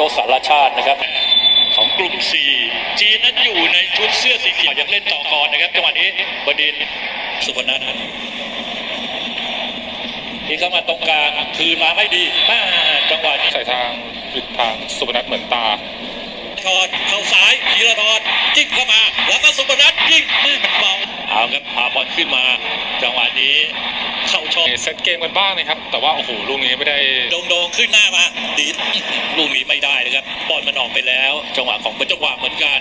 โจสารชาตินะครับ ของกลุ่ม 4 จีนนั้นอยู่ในชุดเสื้อสีเขียวยังเล่นต่อก่อนนะครับจังหวะนี้บดินทร์สุพนัทนี่เข้ามาตรงกลางคืนมาไม่ดีมาจังหวะนี้ใส่ทางผิดทางสุพนัทเหมือนตาทอดเข้าซ้ายธีรทรจิ้มเข้ามา แล้วก็สุพนัทยิงแม่มันเบาเอาครับพาบอลขึ้นมา จังหวะนี้เข้าช่องเซตเกมกันบ้างนะครับ แต่ว่าโอ้โหลูกนี้ไม่ได้โดงโดงขึ้นหน้ามาดีดลูกนี้ไม่ได้นะครับบอลมันออกไปแล้ว จังหวะของเป็นจังหวะเหมือนกัน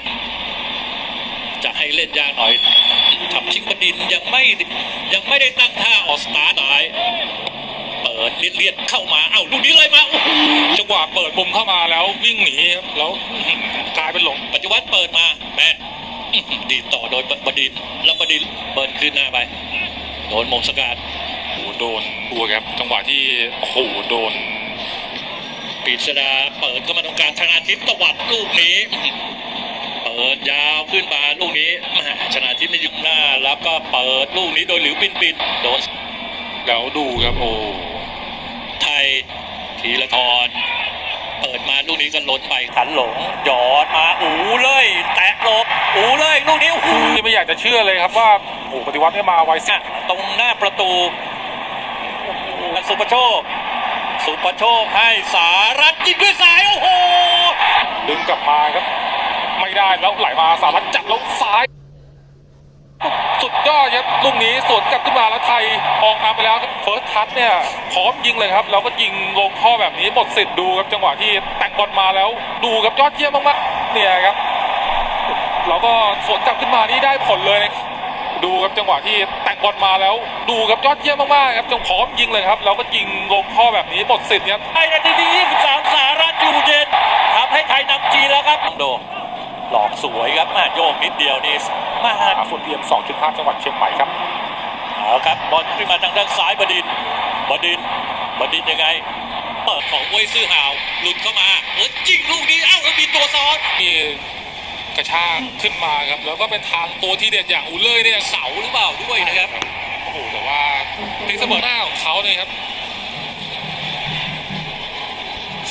จะให้เล่นยากหน่อยทับชิงบดินทร์ยังไม่ยังไม่ได้ตั้งท่าออกสตาร์ทหน่อยเปิดเลียดเลียดเข้ามาเอ้าลูกนี้เลยมาโอ้โหจังหวะเปิดมุมเข้ามาแล้ววิ่งหนีครับแล้วอื้อหือกลายเป็นหลงปัจจุบันเปิดมาแม่อื้อหือดีดต่อโดยบดินทร์แล้วบดินทร์เบิร์นขึ้นหน้าไปโดนมงสกัด โอ้โหโดนตัวครับจังหวะที่โอ้โหโดนปรีชดาเปิดเข้ามาตรงกลางชนาทิพย์ตวัดลูกนี้เปิดยาวขึ้นมาลูกนี้แหม่ชนาทิพย์ในยุคหน้า แล้วก็เปิดลูกนี้โดยหลิวปินปินโดนแล้วดูครับโอ้ไทยทีละทรเปิดมาลูกนี้ก็ล้นไปขันหลงหยอดมาอูเลย แตะหลบอูเลยลูกนี้โอ้โหนี่ไม่อยากจะเชื่อเลยครับว่าโอ้โหปฏิวัติได้มาไวสิอะตรงหน้าประตู สุปโชค สุปโชคให้สารัตยิงด้วยสายโอ้โห ดึงกลับมาครับ ไม่ได้แล้วไหลมาสารัตจับแล้วซ้าย สุดยอดครับลูกนี้สวนกลับขึ้นมาแล้วไทยออกมาไปแล้วครับเฟิร์สทัชเนี่ยพร้อมยิงเลยครับ แล้วก็ยิงลงข้อแบบนี้หมดสิทธิ์ดูครับจังหวะที่แต่งบอลมาแล้วดูครับยอดเยี่ยมมากๆเนี่ยครับ แล้วก็สวนกลับขึ้นมานี่ได้ผลเลยนะ ดูครับจังหวะที่แต่งบอลมาแล้ว ดูครับยอดเยี่ยมมากๆครับจงพร้อมยิงเลยครับแล้วก็ยิงลงข้อแบบนี้หมดสิทธิ์ครับไทยนาทีที่ 23 สารัตอยู่เย็นทำให้ไทยนำจีนแล้วครับต้องโดหลอกสวยครับมาโยกนิดเดียวนี่มาอาฝุ่นพีเอ็ม2.5จังหวัดเชียงใหม่ครับเอาครับบอลขึ้นมาทางด้านซ้ายบดินทร์บดินทร์บดินทร์ยังไงเปิดของเวยซื่อหาวหลุดเข้ามาเออยิงลูกนี้เอ้าแล้วมีตัวซ้อนที่ กระชากขึ้นมาครับ แล้วก็เป็นทางตัวที่เด็ดอย่างอูเล่เนี่ยเสาหรือเปล่าด้วยนะครับโอ้โหแต่ว่าพลิกเสมอหน้าของเขาเนี่ยครับ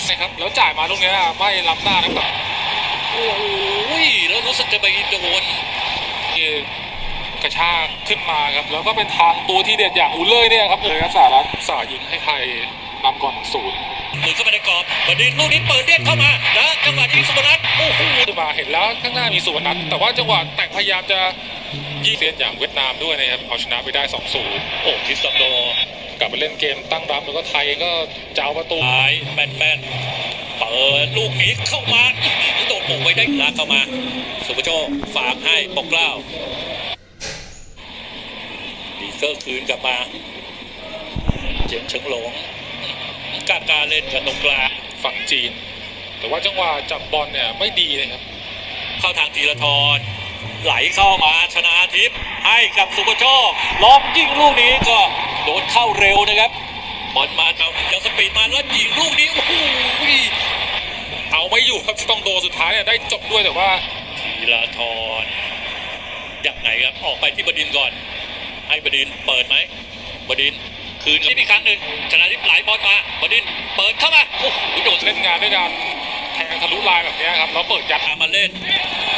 นะครับแล้วจ่ายมาตรงนี้ไม่ล้ำหน้านะครับโอ้โหแล้วรู้สึกจะไปโดนที่กระชากขึ้นมาครับแล้วก็เป็นทางตัวที่เด็ดอย่างอูเล่เนี่ยครับเลยครับสารัตสายิงให้ไทยนำก่อนหนึ่งศูนย์หลุดเข้ามาในกรอบบดินทร์ลูกนี้เปิดเลียดเข้ามาแล้วจังหวะนี้สุพนัท โอ้โหขึ้นมาเห็นแล้วข้างหน้ามีสุวรรณัทแต่ว่าจังหวะแต่งพยายามจะยี่เซียนอย่างเวียดนามด้วยนะครับเอาชนะไปได้2-0โอ้ทิสตองโดกลับไปเล่นเกมตั้งรับแล้วก็ไทยก็จะเอาประตูซ้ายแม่นแม่นๆเปิดลูกนี้เข้ามาอื้อหือโดนโป่งไว้ได้ลากเข้ามา สุภโชคฝากให้ปกเกล้าดีเซอร์คืนกลับมา เจ็บเฉิงหลงกล้ากล้าเล่นกันตรงกลางฝั่งจีน แต่ว่าจังหวะจับบอลเนี่ยไม่ดีเลยครับ เข้าทางธีรทรไหลเข้ามาชนะทิพย์ให้กับสุภโชคล็อกยิงลูกนี้ก็โดนเข้าเร็วนะครับบอลมาเอายังสปีดมาแล้วยิงลูกนี้โอ้โหเอาไม่อยู่ครับต้องโดนสุดท้ายเนี่ยได้จบด้วยแต่ว่าธีรทรอยังไงครับออกไปที่บดินทร์ก่อน ให้บดินเปิดไหมบดินคืนที่อีกครั้งหนึ่งชนะทิพย์ไหลบอลมาบดินเปิดเข้ามาโอ้โหโดดเล่นงานด้วยการ แทงทะลุลายแบบเนี้ยครับแล้วเปิดยัดตามมาเล่น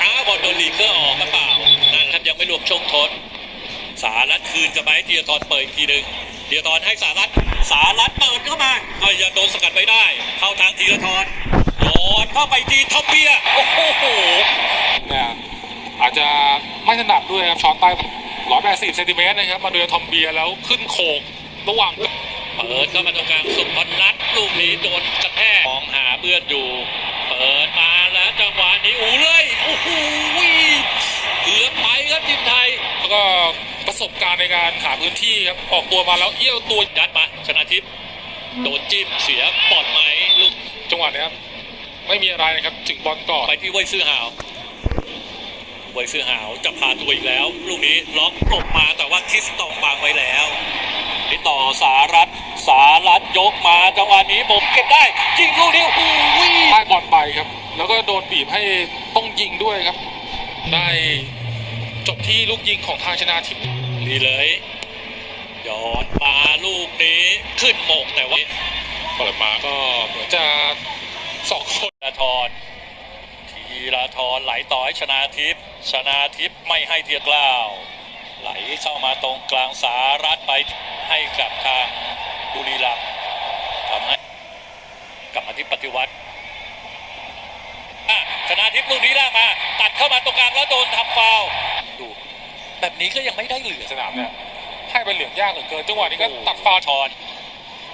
อ้าวบอลโดนลีเกอร์ออกมาเปล่านั่นครับยังไม่รวมช่วงทดสารัตคืนกลับไปให้ธีรทรเปิดอีกทีหนึ่งธีรทรให้สารัตสารัตเปิดเข้ามาก็ยังโดนสกัดไว้ได้ เข้าทางธีรทรโดนเข้าไปทีท็อปเบียร์โอ้โหเนี่ยอาจจะไม่ถนัดด้วยครับช้อนใต้ร้อยแปดสิบเซนติเมตรนะครับมาเรือทอมเบียร์แล้วขึ้นโขกระหว่างเปิดเข้ามาตรงกลางสุพนัทลูกนี้โดนกระแทกมองหาเพื่อนอยู่เปิดมาแล้วจังหวะนี้อูเลยโอ้โหเกือบไปครับทีมไทยแล้วก็ประสบการณ์ในการหาพื้นที่ครับ ออกตัวมาแล้วเอี้ยวตัวยัดมา ชนะทิพย์โดนจิ้มเสียปลอดไหมลูกจังหวะเนี้ยครับ ไม่มีอะไรนะครับถึงบอลก่อนไปที่เว่ยซื่อหาวเว่ยซื่อหาวจะพาตัวอีกแล้ว ลูกนี้ล็อกหลบมาแต่ว่าคริสตองบังไว้แล้วนี่ต่อสารัต สารัตยกมาจังหวะนี้ผมเก็บได้ยิงลูกนี้โอ้โหได้บอลไปครับ แล้วก็โดนบีบให้ต้องยิงด้วยครับ ได้จบที่ลูกยิงของทางชนะทิพย์นี่เลยยอดมาลูกนี้ขึ้นโมงแต่ว่าเปิดมาก็เหมือนจะสองคนธีรทรธีรทรไหลต่อให้ชนาทิพย์ชนาทิพย์ไม่ให้เทียกล้าว ไหลเข้ามาตรงกลางสารัฐไปให้กับทางบุรีรัมย์ทำให้ กลับมาที่ปฏิวัติอะชนาทิพย์ลูกนี้ล่ากมา ตัดเข้ามาตรงกลางแล้วโดนทำฟาวล์ดู แบบนี้ก็ยังไม่ได้เหลือสนามเนี่ยให้เป็นเหลืองยากเหลือเกินจังหวะนี้ก็ตัดฟาวล์ทอน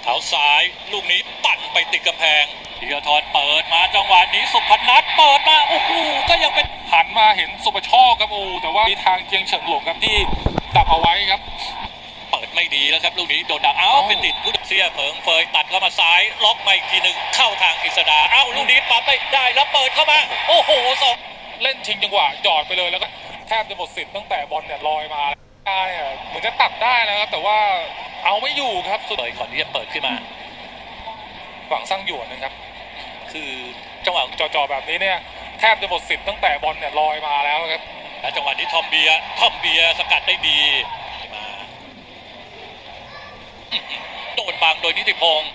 เท้าซ้ายลูกนี้ปั่นไปติดกำแพงธีรทรเปิดมาจังหวะนี้สุพนัทเปิดมาโอ้โหก็ยังเป็นหันมาเห็นสุปโชคครับโอ้แต่ว่ามีทางเจียงเฉิงหลงครับที่ดักเอาไว้ครับเปิด ไม่ดีแล้วครับลูกนี้โดนดักเอ้าเอ้าไปติดลูกเสียเผิงเฟยตัดเข้ามาซ้าย ล็อกมาอีกทีหนึ่งเข้าทางกฤษดาเอ้าลูกนี้ปั๊มไม่ได้แล้วเปิดเข้ามา โอ้โหสองเล่นชิงจังหวะจอดไปเลยแล้วก็แทบจะหมดสิทธิ์ตั้งแต่บอลเนี่ยลอยมาได้อะเหมือนจะตัดได้นะครับแต่ว่าเอาไม่อยู่ครับสุดเฟยก่อนที่จะเปิดขึ้นมาฝั่งสร้างหยวนนะครับ คือจังหวะจ่อๆแบบนี้เนี่ยแทบจะหมดสิทธิ์ตั้งแต่บอลเนี่ยลอยมาแล้วครับและจังหวะนี้ทอมเบียร์ทอมเบียร์สกัดได้ดีมาอื้อหือ โดนบังโดยนิติพงศ์